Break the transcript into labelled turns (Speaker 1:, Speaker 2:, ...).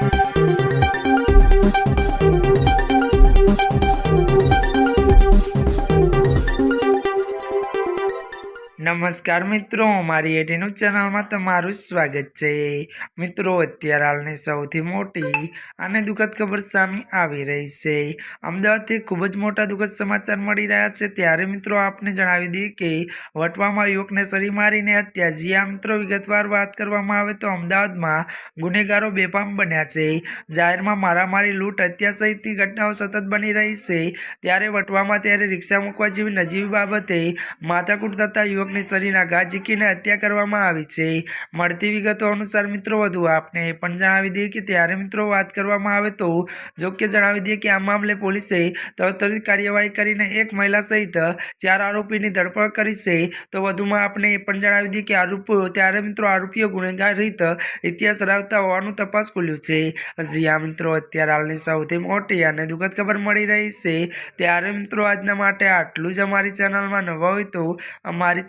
Speaker 1: Thank you. નમસ્કાર મિત્રો, મારી એટીનું ચેનલમાં તમારું સ્વાગત છે. મિત્રો, અત્યારે હાલની સૌથી મોટી અને દુઃખદ ખબર સામે આવી રહી છે. અમદાવાદથી ખૂબ જ મોટા દુઃખદ સમાચાર મળી રહ્યા છે. ત્યારે મિત્રો, આપને જણાવી દઈએ કે વટવામાં યુવકને સરી મારીને હત્યા. જ્યાં મિત્રો, વિગતવાર વાત કરવામાં આવે તો અમદાવાદમાં ગુનેગારો બેફામ બન્યા છે. જાહેરમાં મારામારી, લૂંટ, હત્યા સહિતની ઘટનાઓ સતત બની રહી છે. ત્યારે વટવામાં ત્યારે રિક્ષા મૂકવા જેવી નજીવી બાબતે માથાકૂટ થતા યુવકની શરીરના ઘા ઝીકીને હત્યા કરવામાં આવી છે. મળતી વિગતો અનુસાર મિત્રો, વધુ આપને એ પણ જણાવી દઈએ કે ત્યારે મિત્રો વાત કરવામાં આવે તો જો કે જણાવી દઈએ કે આ મામલે પોલીસે તરત કાર્યવાહી કરીને એક મહિલા સહિત ચાર આરોપીની ધરપકડ કરી છે. તો વધુમાં આપણે એ પણ જણાવી દઈએ કે આરોપીઓ ત્યારે મિત્રો આરોપીઓ ગુનેગાર રીત ઇતિહાસ ધરાવતા હોવાનું તપાસ ખુલ્યું છે. હજી આ મિત્રો, અત્યારે હાલની સૌથી મોટી અને દુઃખદ ખબર મળી રહી છે. ત્યારે મિત્રો, આજના માટે આટલું જ અમારી ચેનલમાં નવા હોય તો અમારી